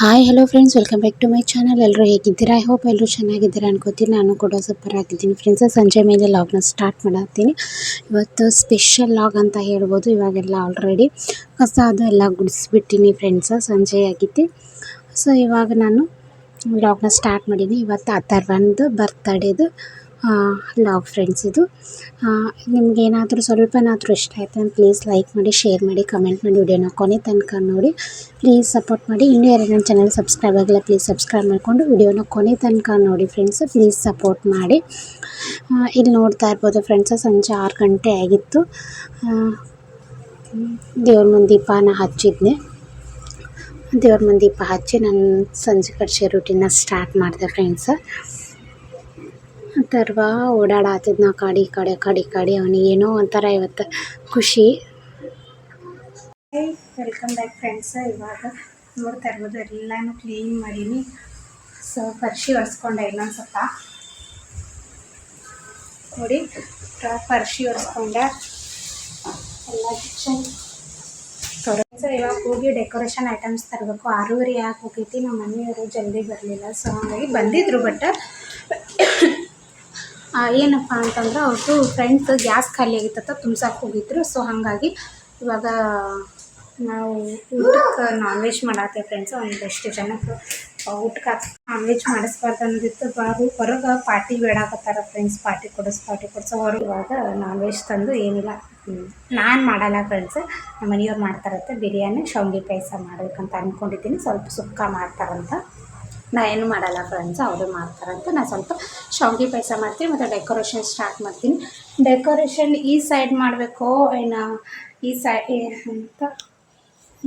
Hi hello friends welcome back to my channel ಎಲ್ಲರೂ ಹೇಗಿದ್ದೀರಾ? I hope ಎಲ್ಲರೂ ಚೆನ್ನಾಗಿದ್ದೀರಾ ಅನ್ಕೋತೀನಿ. ನಾನು ಕೂಡ ಸೂಪರ್ ಆಗಿದ್ದೀನಿ ಫ್ರೆಂಡ್ಸ್ ಸಂಜೆ ಮೇಲೆ ಲಾಗ್ನ ಸ್ಟಾರ್ಟ್ ಮಾಡತ್ತೀನಿ. ಇವತ್ತು ಸ್ಪೆಷಲ್ ಲಾಗ್ ಅಂತ ಹೇಳ್ಬೋದು. ಇವಾಗೆಲ್ಲ ಆಲ್ರೆಡಿ ಕಸ ಅದು ಎಲ್ಲ ಗುಡಿಸ್ಬಿಟ್ಟಿನಿ ಫ್ರೆಂಡ್ಸ್ ಸಂಜೆ ಆಗಿತ್ತು. ಸೊ ಇವಾಗ ನಾನು ಲಾಗ್ನ ಸ್ಟಾರ್ಟ್ ಮಾಡೀನಿ ಇವತ್ತು ಅಥರ್ವನ್ದು ಬರ್ತಡೇದು ಲಾಗ್ ಫ್ರೆಂಡ್ಸ್ ಇದು ನಿಮಗೇನಾದರೂ ಸ್ವಲ್ಪನಾದರೂ ಇಷ್ಟ ಆಯಿತು ಅಂತ ಪ್ಲೀಸ್ ಲೈಕ್ ಮಾಡಿ ಶೇರ್ ಮಾಡಿ ಕಮೆಂಟ್ ಮಾಡಿ ವಿಡಿಯೋನ ಕೊನೆ ತನಕ ನೋಡಿ. ಪ್ಲೀಸ್ ಸಪೋರ್ಟ್ ಮಾಡಿ. ಇನ್ನೂ ಯಾರು ನನ್ನ ಚಾನಲ್ ಸಬ್ಸ್ಕ್ರೈಬ್ ಆಗಿಲ್ಲ ಪ್ಲೀಸ್ ಸಬ್ಸ್ಕ್ರೈಬ್ ಮಾಡಿಕೊಂಡು ವಿಡಿಯೋನ ಕೊನೆ ತನಕ ನೋಡಿ ಫ್ರೆಂಡ್ಸ್ ಪ್ಲೀಸ್ ಸಪೋರ್ಟ್ ಮಾಡಿ. ಇಲ್ಲಿ ನೋಡ್ತಾ ಇರ್ಬೋದು ಫ್ರೆಂಡ್ಸ್ ಸಂಜೆ ಆರು ಗಂಟೆ ಆಗಿತ್ತು. ದೇವ್ರ ಮುಂದೆ ದೀಪನ ಹಚ್ಚಿದ್ನೆ. ದೇವ್ರ ಮುಂದೆ ದೀಪ ಹಚ್ಚಿ ನಾನು ಸಂಜೆ ಕಡ್ಸೆ ರೂಟೀನ ಸ್ಟಾರ್ಟ್ ಮಾಡಿದೆ ಫ್ರೆಂಡ್ಸ್ ಅಥರ್ವ ಓಡಾಡತ್ತಿದ್ನ ಆ ಕಡೆ, ಈ ಕಡೆ ಆ ಕಡೆ, ಈ ಕಡೆ ಅವನಿಗೆ ಏನೋ ಒಂಥರ ಇವತ್ತು ಖುಷಿ. ವೆಲ್ಕಮ್ ಬ್ಯಾಕ್ ಫ್ರೆಂಡ್ಸ್ ಇವಾಗ ನೋಡ್ತಾ ಇರ್ಬೋದು, ಎಲ್ಲನೂ ಕ್ಲೀನ್ ಮಾಡೀನಿ. ಸೊ ಪರ್ಶಿ ಒರೆಸ್ಕೊಂಡೆ ಇನ್ನೊಂದು ಸ್ವಲ್ಪ. ನೋಡಿ ಪರ್ಶಿ ಒರೆಸ್ಕೊಂಡೆ. ಎಲ್ಲ ಕಿಚನ್ ಸೊ ಇವಾಗ ಹೋಗಿ ಡೆಕೋರೇಷನ್ ಐಟಮ್ಸ್ ತರಬೇಕು. ಆರೂವರೆ ಯಾಕೆ ಹೋಗೈತಿ, ನಮ್ಮ ಮನೆಯವರು ಜಲ್ದಿ ಬರಲಿಲ್ಲ. ಸೊ ಹಾಗಾಗಿ ಬಂದಿದ್ರು ಬಟ್ ಏನಪ್ಪ ಅಂತಂದ್ರೆ ಅವ್ರದ್ದು ಫ್ರೆಂಡ್ಸ್ ಗ್ಯಾಸ್ ಖಾಲಿ ಆಗಿತ್ತ ತುಂಬ್ಸಕ್ಕೆ ಹೋಗಿದ್ರು. ಸೊ ಹಾಗಾಗಿ ಇವಾಗ ನಾವು ಊಟಕ್ಕೆ ನಾನ್ ವೆಜ್ ಮಾಡತ್ತೆ ಫ್ರೆಂಡ್ಸ್ ಎಷ್ಟು ಜನಕ್ಕೆ ಊಟಕ್ಕೆ ನಾನ್ ವೆಜ್ ಮಾಡಿಸ್ಬಾರ್ದು ಅನ್ನೋದಿತ್ತು. ಬಾರು ಹೊರಗೆ ಪಾರ್ಟಿ ಬೇಡಾಕತ್ತಾರ ಫ್ರೆಂಡ್ಸ್ ಪಾರ್ಟಿ ಕೊಡಿಸ್ ಪಾರ್ಟಿ ಕೊಡಿಸೋ. ಹೊರಗೆ ಇವಾಗ ನಾನ್ ವೆಜ್ ತಂದು ಏನಿಲ್ಲ. ನಾನು ಮಾಡಲ್ಲ ಫ್ರೆಂಡ್ಸ್ ನಮ್ಮ ಮನೆಯವ್ರು ಮಾಡ್ತಾರಂತೆ ಬಿರಿಯಾನಿ, ಶಾವಿಗೆ ಪಾಯಸ ಮಾಡಬೇಕಂತ ಅಂದ್ಕೊಂಡಿದ್ದೀನಿ ಸ್ವಲ್ಪ ಸುಕ್ಕ ಮಾಡ್ತಾರಂತ. ನಾ ಏನು ಮಾಡಲ್ಲ ಫ್ರೆಂಡ್ಸ್ ಅವರು ಮಾಡ್ತಾರಂತ ನಾನು ಸ್ವಲ್ಪ ಶಾವಿಗೆ ಪಾಯಸ ಮಾಡ್ತೀನಿ ಮತ್ತು ಡೆಕೋರೇಷನ್ ಸ್ಟಾರ್ಟ್ ಮಾಡ್ತೀನಿ. ಡೆಕೋರೇಷನ್ ಈ ಸೈಡ್ ಮಾಡಬೇಕು ಏನು ಈ ಸೈ ಅಂತ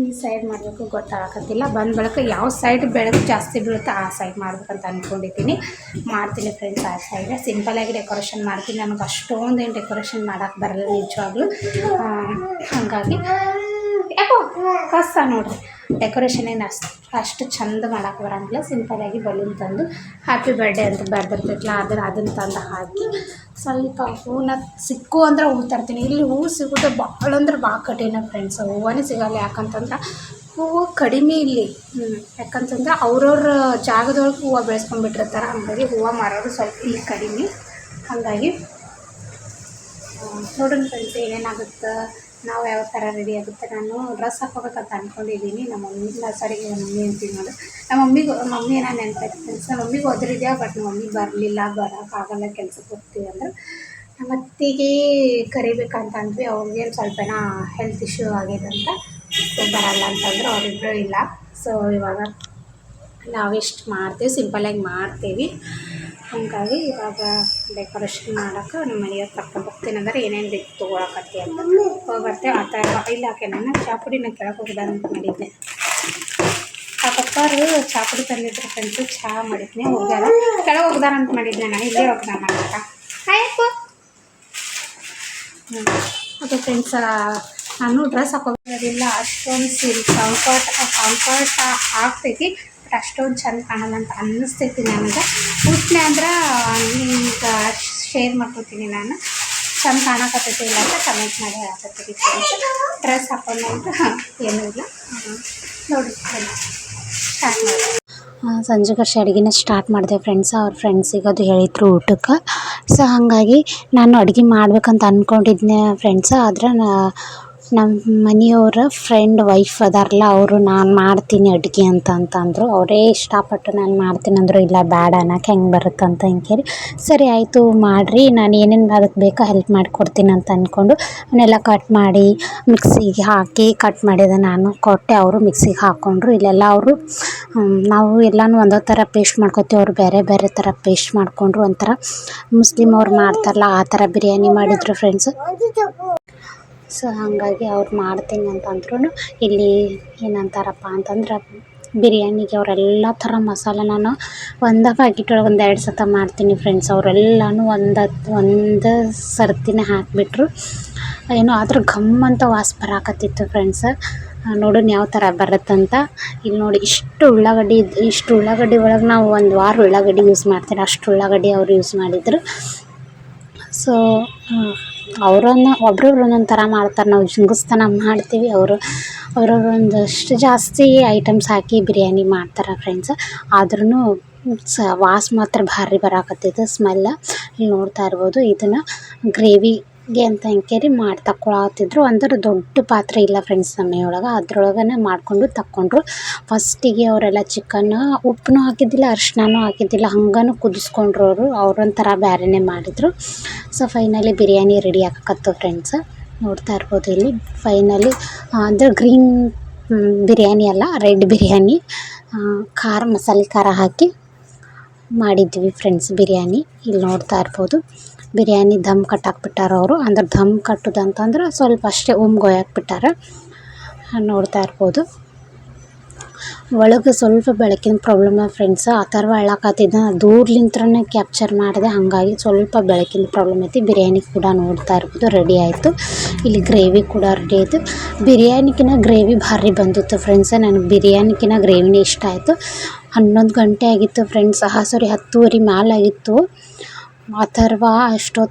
ಈ ಸೈಡ್ ಮಾಡಬೇಕು ಗೊತ್ತಾಗತ್ತಿಲ್ಲ ಬಂದ ಬಳಿಕ ಯಾವ ಸೈಡ್ ಬೆಳಕು ಜಾಸ್ತಿ ಬೀಳುತ್ತೆ ಆ ಸೈಡ್ ಮಾಡ್ಬೇಕಂತ ಅಂದ್ಕೊಂಡಿದ್ದೀನಿ ಮಾಡ್ತೀನಿ ಫ್ರೆಂಡ್ಸ್ ಆ ಸೈಡ್ ಸಿಂಪಲಾಗಿ ಡೆಕೋರೇಷನ್ ಮಾಡ್ತೀನಿ. ನನಗೆ ಅಷ್ಟೊಂದು ಏನು ಡೆಕೋರೇಷನ್ ಮಾಡೋಕ್ಕೆ ಬರಲ್ಲ ನಿಜವಾಗ್ಲೂ. ಹಾಗಾಗಿ, ಯಾಕೋ ಕಸ ನೋಡ್ರಿ. ಡೆಕೋರೇಷನ್ ಏನು ಅಷ್ಟು ಅಷ್ಟು ಚಂದ ಮಾಡೋಕೆ ಬರೋಂಗಿಲ್ಲ. ಸಿಂಪಲಾಗಿ ಬಲೂನ್ ತಂದು ಹ್ಯಾಪಿ ಬರ್ಡೇ ಅಂತ ಬರ್ದಿರ್ತೈತಲ್ಲ ಅದನ್ನು ಅದನ್ನು ತಂದು ಹಾಕಿ ಸ್ವಲ್ಪ ಹೂವನ್ನ ಸಿಕ್ಕು ಅಂದ್ರೆ ಹೂ ತರ್ತೀನಿ. ಇಲ್ಲಿ ಹೂವು ಸಿಗುತ್ತೆ ಭಾಳ ಅಂದ್ರೆ ಭಾಳ ಕಠಿಣ ಫ್ರೆಂಡ್ಸ್ ಹೂವನೇ ಸಿಗಲ್ಲ. ಯಾಕಂತಂದ್ರೆ ಹೂವು ಕಡಿಮೆ ಇಲ್ಲಿ. ಯಾಕಂತಂದ್ರೆ ಅವ್ರವ್ರ ಜಾಗದೊಳಗೆ ಹೂವು ಬೆಳೆಸ್ಕೊಂಡ್ಬಿಟ್ಟಿರ್ತಾರೆ. ಹಾಗಾಗಿ ಹೂವು ಮಾರೋದು ಸ್ವಲ್ಪ ಇಲ್ಲಿ ಕಡಿಮೆ. ಹಾಗಾಗಿ ನೋಡೋಣ ಫ್ರೆಂಡ್ಸ್ ಏನೇನಾಗುತ್ತೆ. ನಾವು ಯಾವ ಥರ ರೆಡಿ ಆಗುತ್ತೆ ನಾನು ಡ್ರೆಸ್ ಹಾಕೋಬೇಕಂತ ಅಂದ್ಕೊಂಡಿದ್ದೀನಿ ನಮ್ಮ ಮಮ್ಮಿ ಸಾರಿ ನಮ್ಮ ಮಮ್ಮಿ ಅಂತೀನಿ ನೋಡು. ನಮ್ಮ ಮಮ್ಮಿಗೆ, ಮಮ್ಮಿ ಏನೋ ನೆನಪಾಯ್ತು ನಮ್ಮ ಮಮ್ಮಿಗೆ ಓದ್ರಿದ್ಯಾ ಬಟ್ ನಮ್ಮ ಮಮ್ಮಿ ಬರಲಿಲ್ಲ ಬರೋಕ್ಕಾಗಲ್ಲ ಕೆಲ್ಸಕ್ಕೆ ಹೋಗ್ತೀವಿ ಅಂದ್ರೆ. ನಮ್ಮ ಅತ್ತಿಗೆ ಕರಿಬೇಕಂತ ಅಂದ್ವಿ. ಅವ್ರಿಗೇನು ಸ್ವಲ್ಪ ಏನೋ ಹೆಲ್ತ್ ಇಶ್ಯೂ ಆಗಿದೆ ಸೊ ಬರಲ್ಲ ಅಂತಂದ್ರೆ ಅವರಿಬ್ಬರು ಇಲ್ಲ. ಸೊ ಇವಾಗ ನಾವೆಷ್ಟು ಮಾಡ್ತೀವಿ ಸಿಂಪಲಾಗಿ ಮಾಡ್ತೀವಿ. ಹಾಗಾಗಿ ಇವಾಗ ಡೆಕೋರೇಷನ್ ಮಾಡೋಕೆ ನಮ್ಮ ಮನೆಯವ್ರು ಕರ್ಕೊಂಡು ಹೋಗ್ತೀನಿ ಅಂದ್ರೆ ಏನೇನು ಬೇಕು ತೊಗೊಳಕತ್ತಿ ಅಂತ ಹೋಗಿ ಬರ್ತೇವೆ ಆ ಥರ ಇಲ್ಲ ಆಕೆ ನಾನು ಚಾಪುಡಿನ ಕೆಳಗೆ ಅಂತ ಮಾಡಿದ್ದೆ. ಆ ಪಪ್ಪಾರು ಚಾಪುಡಿ ತಂದಿದ್ರು ಫ್ರೆಂಡ್ಸು ಚಹಾ ಮಾಡಿದ್ನೆ ಹೋಗ್ಯಾರ. ಕೆಳಗೆ ಹೋಗ್ದಾರ ಅಂತ ಮಾಡಿದ್ದೆ ನಾನು, ಇಲ್ಲೇ ಹೋಗ್ದಾರ ಅಂತ ಆಯ್ತು ಅದು ಫ್ರೆಂಡ್ಸ್ ನಾನು ಡ್ರೆಸ್ ಹಾಕೋದಿಲ್ಲ ಅಷ್ಟೊಂದು ಸೀರೆ ಕಂಫರ್ಟ್ ಕಂಫರ್ಟ್ ಆಗ್ತೈತಿ. ಬಟ್ ಅಷ್ಟೊಂದು ಚಂದ ಕಾಣಲ್ಲ ಅಂತ ಅನ್ನಿಸ್ತೈತಿ ನನಗೆ ಉಟ್ಟನೆ ಅಂದ್ರೆ ನಿಮ್ಗೆ ಶೇರ್ ಮಾಡ್ಕೊತೀನಿ ನಾನು. ಚಂದ ಕಾಣಕತ್ತೈತಿ ಇಲ್ಲ ಅಂತ ಕಮೆಂಟ್ ಮಾಡಿ ಹಾಕತ್ತೀರಿ ಡ್ರೆಸ್ ಹಾಕೊಂಡ್ರೆ ಏನೂ ಇಲ್ಲ. ನೋಡಿ ಸ್ಟಾರ್ಟ್ ಸಂಜೆ ಕಷ್ಟ ಅಡುಗೆನ ಸ್ಟಾರ್ಟ್ ಮಾಡಿದೆ ಫ್ರೆಂಡ್ಸ್ ಅವ್ರ ಫ್ರೆಂಡ್ಸಿಗೆ ಅದು ಹೇಳಿದ್ರು ಊಟಕ್ಕೆ. ಸೊ ಹಾಗಾಗಿ ನಾನು ಅಡುಗೆ ಮಾಡ್ಬೇಕಂತ ಅಂದ್ಕೊಂಡಿದ್ದೆ ಫ್ರೆಂಡ್ಸ್ ಆದ್ರೆ ನಮ್ಮ ಮನೆಯವರ ಫ್ರೆಂಡ್ ವೈಫ್ ಅದಾರಲ್ಲ ಅವರು ನಾನು ಮಾಡ್ತೀನಿ ಅಡುಗೆ ಅಂತ ಅಂತಂದ್ರು. ಅವರೇ ಇಷ್ಟಪಟ್ಟು ನಾನು ಮಾಡ್ತೀನಿ ಅಂದರು, ಇಲ್ಲ ಬೇಡ ಅನ್ನಕ್ಕೆ ಹೆಂಗೆ ಬರುತ್ತೆ ಅಂತ ಕೇಳಿ, ಸರಿ ಆಯಿತು ಮಾಡಿರಿ, ನಾನು ಏನೇನು ಅದಕ್ಕೆ ಬೇಕೋ ಹೆಲ್ಪ್ ಮಾಡಿಕೊಡ್ತೀನಿ ಅಂತ ಅಂದ್ಕೊಂಡು ಅವನ್ನೆಲ್ಲ ಕಟ್ ಮಾಡಿ ಮಿಕ್ಸಿಗೆ ಹಾಕಿ ಕಟ್ ಮಾಡಿದೆ ನಾನು ಕೊಟ್ಟೆ, ಅವರು ಮಿಕ್ಸಿಗೆ ಹಾಕ್ಕೊಂಡ್ರು ಇಲ್ಲೆಲ್ಲ ಅವರು ನಾವು ಎಲ್ಲನೂ ಒಂದೇ ಥರ ಪೇಸ್ಟ್ ಮಾಡ್ಕೊತೀವಿ, ಅವರು ಬೇರೆ ಬೇರೆ ಥರ ಪೇಸ್ಟ್ ಮಾಡಿಕೊಂಡ್ರು ಒಂಥರ. ಮುಸ್ಲಿಮ್ ಅವ್ರು ಮಾಡ್ತಾರಲ್ಲ ಆ ಥರ ಬಿರಿಯಾನಿ ಮಾಡಿದರು ಫ್ರೆಂಡ್ಸ್ ಸೊ ಹಾಗಾಗಿ ಅವ್ರು ಮಾಡ್ತೀನಿ ಅಂತಂದ್ರೂ ಇಲ್ಲಿ ಏನಂತಾರಪ್ಪ ಅಂತಂದ್ರೆ ಬಿರಿಯಾನಿಗೆ ಅವರೆಲ್ಲ ಥರ ಮಸಾಲೆ ನಾನು ಒಂದೇ ಪ್ಯಾಕೆಟ್ ಒಳಗೆ ಒಂದು ಎರಡು ಸತ ಮಾಡ್ತೀನಿ ಫ್ರೆಂಡ್ಸ್ ಅವರೆಲ್ಲನೂ ಒಂದು ಒಂದು ಸರ್ತಿನೇ ಹಾಕಿಬಿಟ್ರು. ಏನೋ ಆದ್ರೆ ಘಮ್ ಅಂತ ವಾಸ ಬರಾಕತ್ತಿತ್ತು ಫ್ರೆಂಡ್ಸ್ ನೋಡೋಣ ಯಾವ ಥರ ಬರುತ್ತಂತ. ಇಲ್ಲಿ ನೋಡಿ ಇಷ್ಟು ಉಳ್ಳಾಗಡ್ಡಿ ಇಷ್ಟು ಉಳ್ಳಾಗಡ್ಡಿ ಒಳಗೆ ನಾವು ಒಂದು ವಾರ ಉಳ್ಳಾಗಡ್ಡಿ ಯೂಸ್ ಮಾಡ್ತೀನಿ ಅಷ್ಟು ಉಳ್ಳಾಗಡ್ಡಿ ಅವರು ಯೂಸ್ ಮಾಡಿದ್ರು. ಸೊ ಅವರನ್ನ, ಒಬ್ರೊಬ್ರು ಒಂದೊಂದು ಥರ ಮಾಡ್ತಾರೆ. ನಾವು ಜಿಂಗಿಸ್ತನ ಮಾಡ್ತೀವಿ. ಅವರು, ಅವ್ರವ್ರು ಒಂದಷ್ಟು ಜಾಸ್ತಿ ಐಟಮ್ಸ್ ಹಾಕಿ ಬಿರಿಯಾನಿ ಮಾಡ್ತಾರೆ ಫ್ರೆಂಡ್ಸ್ ಆದ್ರೂ ಸ, ವಾಸ್ ಮಾತ್ರ ಭಾರಿ ಬರಾಕತ್ತೈತೆ. ಸ್ಮೆಲ್ಲ ಇಲ್ಲಿ ನೋಡ್ತಾ ಇರ್ಬೋದು. ಇದನ್ನು ಗ್ರೇವಿಗೆ ಅಂತ ಕೇರಿ ಮಾಡಿ ತಕೊಳತ್ತಿದ್ರು ಅಂದ್ರೆ ದೊಡ್ಡ ಪಾತ್ರೆ ಇಲ್ಲ ಫ್ರೆಂಡ್ಸ್ ಮನೆಯೊಳಗೆ. ಅದ್ರೊಳಗನೆ ಮಾಡಿಕೊಂಡು ತಕ್ಕೊಂಡ್ರು. ಫಸ್ಟಿಗೆ ಅವರೆಲ್ಲ ಚಿಕನ್ ಉಪ್ಪು ಹಾಕಿದ್ದಿಲ್ಲ, ಅರಿಶಿನನೂ ಹಾಕಿದ್ದಿಲ್ಲ. ಹಂಗನೂ ಕುದಿಸ್ಕೊಂಡ್ರು ಅವರು. ಅವ್ರೊಂಥರ ಬೇರೆನೇ ಮಾಡಿದರು. ಸೊ ಫೈನಲಿ ಬಿರಿಯಾನಿ ರೆಡಿ ಆಗಕತ್ತು ಫ್ರೆಂಡ್ಸ್ ನೋಡ್ತಾ ಇರ್ಬೋದು ಇಲ್ಲಿ. ಫೈನಲಿ ಅಂದರೆ ಗ್ರೀನ್ ಬಿರಿಯಾನಿ ಅಲ್ಲ ರೆಡ್ ಬಿರಿಯಾನಿ ಖಾರ, ಮಸಾಲೆ ಖಾರ ಹಾಕಿ ಮಾಡಿದ್ವಿ ಫ್ರೆಂಡ್ಸ್ ಬಿರಿಯಾನಿ. ಇಲ್ಲಿ ನೋಡ್ತಾ ಇರ್ಬೋದು. ಬಿರಿಯಾನಿ ದಮ್ ಕಟ್ಟಾಕ್ಬಿಟ್ಟಾರ ಅವರು. ಅಂದ್ರೆ ದಮ್ ಕಟ್ಟೋದಂತಂದ್ರೆ ಸ್ವಲ್ಪ ಅಷ್ಟೇ ಉಮ್ಗೊಯ್ಯಾಕ್ ಬಿಟ್ಟಾರ ನೋಡ್ತಾ ಇರ್ಬೋದು. ಒಳಗೆ ಸ್ವಲ್ಪ ಬೆಳಕಿನ ಪ್ರಾಬ್ಲಮ್ ಫ್ರೆಂಡ್ಸ್ ಆ ಥರ ಹೇಳಕ್ಕಾತಿದ್ದ ದೂರ್ಲಿಂತ್ರನೇ ಕ್ಯಾಪ್ಚರ್ ಮಾಡಿದೆ. ಹಾಗಾಗಿ ಸ್ವಲ್ಪ ಬೆಳಕಿನ ಪ್ರಾಬ್ಲಮ್ ಐತಿ. ಬಿರಿಯಾನಿ ಕೂಡ ನೋಡ್ತಾ ಇರ್ಬೋದು. ರೆಡಿ ಆಯಿತು. ಇಲ್ಲಿ ಗ್ರೇವಿ ಕೂಡ ರೆಡಿ ಆಯಿತು. ಬಿರಿಯಾನಿಕಿನ ಗ್ರೇವಿ ಭಾರಿ ಬಂದಿತ್ತು ಫ್ರೆಂಡ್ಸ್ ನನಗೆ ಬಿರಿಯಾನಿಕಿನ ಗ್ರೇವಿನೇ ಇಷ್ಟ ಆಯಿತು. ಹನ್ನೊಂದು ಗಂಟೆ ಆಗಿತ್ತು ಫ್ರೆಂಡ್ಸ್ ಹಾಂ ಸಾರಿ ಹತ್ತುವರೆ ಮ್ಯಾಲೆ ಅಥರ್ವ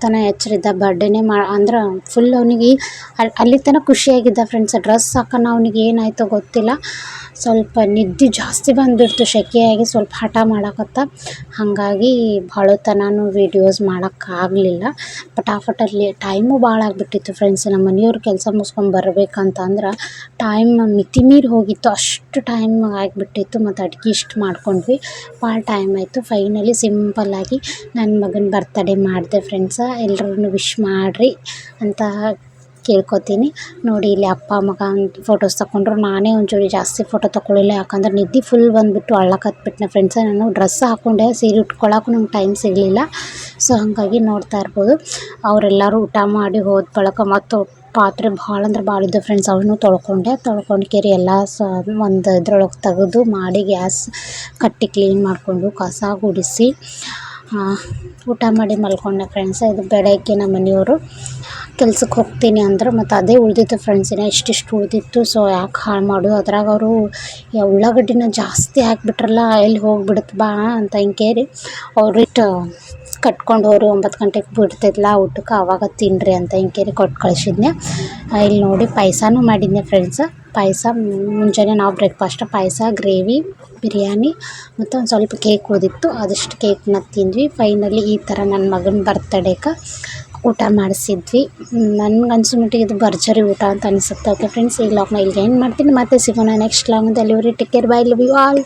ತನ ಎಚ್ಚರಿದ್ದ ಬರ್ಡೇನೇ ಮಾ, ಅಂದ್ರೆ ಫುಲ್ ಅವನಿಗೆ ಅಲ್ಲಿ ಅಲ್ಲಿತನ ಖುಷಿಯಾಗಿದ್ದ ಫ್ರೆಂಡ್ಸ್ ಡ್ರೆಸ್ ಹಾಕೋಣ ಅವ್ನಿಗೆ ಏನಾಯಿತು ಗೊತ್ತಿಲ್ಲ. ಸ್ವಲ್ಪ ನಿದ್ದೆ ಜಾಸ್ತಿ ಬಂದುಬಿಡ್ತು ಸೆಕೆಯಾಗಿ ಸ್ವಲ್ಪ ಹಠ ಮಾಡಕತ್ತ. ಹಾಗಾಗಿ ಭಾಳ ತನೂ ವೀಡಿಯೋಸ್ ಮಾಡೋಕ್ಕಾಗಲಿಲ್ಲ. ಪಟಾಫಟಲ್ಲಿ ಟೈಮು ಭಾಳ ಆಗಿಬಿಟ್ಟಿತ್ತು ಫ್ರೆಂಡ್ಸ್ ನಮ್ಮ ಮನೆಯವ್ರು ಕೆಲಸ ಮುಗಿಸ್ಕೊಂಡು ಬರ್ಬೇಕಂತಂದ್ರೆ ಟೈಮ್ ಮಿತಿ ಮೀರಿ ಹೋಗಿತ್ತು. ಅಷ್ಟು ಟೈಮ್ ಆಗಿಬಿಟ್ಟಿತ್ತು ಮತ್ತು ಅಡ್ಗೆ ಇಷ್ಟು ಮಾಡ್ಕೊಂಡ್ವಿ. ಭಾಳ ಟೈಮ್ ಆಯಿತು. ಫೈನಲಿ ಸಿಂಪಲ್ಲಾಗಿ ನನ್ನ ಮಗನ ಬರ್ತಡೇ ಮಾಡಿದೆ ಫ್ರೆಂಡ್ಸ ಎಲ್ಲರೂ ವಿಶ್ ಮಾಡಿರಿ ಅಂತ ಕೇಳ್ಕೊತೀನಿ. ನೋಡಿ, ಇಲ್ಲಿ ಅಪ್ಪ, ಮಗ ಫೋಟೋಸ್ ತಗೊಂಡ್ರು ನಾನೇ ಒಂಚೂರು ಜಾಸ್ತಿ ಫೋಟೋ ತೊಗೊಳ್ಳಿಲ್ಲ ಯಾಕಂದ್ರೆ ನಿದ್ದೆ ಫುಲ್ ಬಂದುಬಿಟ್ಟು ಅಳ್ಳಕತ್ಬಿಟ್ನೆ ಫ್ರೆಂಡ್ಸ ನಾನು ಡ್ರೆಸ್ ಹಾಕ್ಕೊಂಡೆ ಸೀರೆ ಉಟ್ಕೊಳ್ಳೋಕ್ಕೂ ನಂಗೆ ಟೈಮ್ ಸಿಗಲಿಲ್ಲ. ಸೊ ಹಾಗಾಗಿ ನೋಡ್ತಾ ಇರ್ಬೋದು. ಅವರೆಲ್ಲರೂ ಊಟ ಮಾಡಿ ಹೋದ ಬಳಿಕ ಮತ್ತು ಪಾತ್ರೆ ಭಾಳ ಅಂದ್ರೆ ಭಾಳ ಇದ್ದ ಫ್ರೆಂಡ್ಸ್ ಅವನು ತೊಳ್ಕೊಂಡೆ. ತೊಳ್ಕೊಂಡು ಕೇರಿ ಎಲ್ಲ ಸ, ಒಂದು ಇದ್ರೊಳಗೆ ತೆಗೆದು ಮಾಡಿ ಗ್ಯಾಸ್ ಕಟ್ಟಿ ಕ್ಲೀನ್ ಮಾಡಿಕೊಂಡು ಕಸ ಗುಡಿಸಿ ಊಟ ಮಾಡಿ ಮಲ್ಕೊಂಡೆ ಫ್ರೆಂಡ್ಸ್ ಇದು ಬೆಳಗ್ಗೆ ನಮ್ಮ ಮನೆಯವರು ಕೆಲ್ಸಕ್ಕೆ ಹೋಗ್ತೀನಿ ಅಂದ್ರೆ. ಮತ್ತು ಅದೇ ಉಳಿದಿತ್ತು ಫ್ರೆಂಡ್ಸ್ ಇನ್ನು ಇಷ್ಟಿಷ್ಟು ಉಳಿದಿತ್ತು. ಸೊ ಯಾಕೆ ಹಾಳು ಮಾಡು? ಅದ್ರಾಗ ಅವರು ಉಳ್ಳಾಗಡ್ಡಿನ ಜಾಸ್ತಿ ಹಾಕಿಬಿಟ್ರಲ್ಲ, ಎಲ್ಲಿ ಹೋಗಿಬಿಡುತ್ತೆ ಬಾ ಅಂತ ಹಿಂಗೆ ಕೇಳಿ ಅವ್ರಿಟ್ಟು ಕಟ್ಕೊಂಡು ಹೋಗ್ರಿ ಒಂಬತ್ತು ಗಂಟೆಗೆ ಬಿಡ್ತಿದ್ಲ ಊಟಕ್ಕೆ ಅವಾಗ ತಿನ್ನಿರಿ ಅಂತ ಹಿಂಗೇರಿ ಕೊಟ್ಟು ಕಳಿಸಿದ್ನೆ ಇಲ್ಲಿ ನೋಡಿ ಪಾಯಸನೂ ಮಾಡಿದ್ನೆ ಫ್ರೆಂಡ್ಸ್ ಪಾಯಸ ಮುಂಜಾನೆ ನಾವು ಬ್ರೇಕ್ಫಾಸ್ಟ್ ಪಾಯಸ ಗ್ರೇವಿ ಬಿರಿಯಾನಿ ಮತ್ತು ಒಂದು ಸ್ವಲ್ಪ ಕೇಕ್ ಉಳಿದಿತ್ತು ಅದಷ್ಟು ಕೇಕ್ನ ತಿಂದ್ವಿ. ಫೈನಲಿ ಈ ಥರ ನನ್ನ ಮಗನ ಬರ್ತಡೇಗೆ ಊಟ ಮಾಡಿಸಿದ್ವಿ. ನನ್ಗೆ ಅನ್ಸೋ ಮಟ್ಟಿಗೆ ಇದು ಭರ್ಜರಿ ಊಟ ಅಂತ ಅನಿಸುತ್ತೆ. ಓಕೆ ಫ್ರೆಂಡ್ಸ್ ಈ ಲಾಗ್ನ ಇಲ್ಲಿ ಏನು ಮಾಡ್ತೀನಿ. ಮತ್ತೆ ಸಿಗೋಣ next ಲಾಗ್ನಲ್ಲಿ take care bye love you all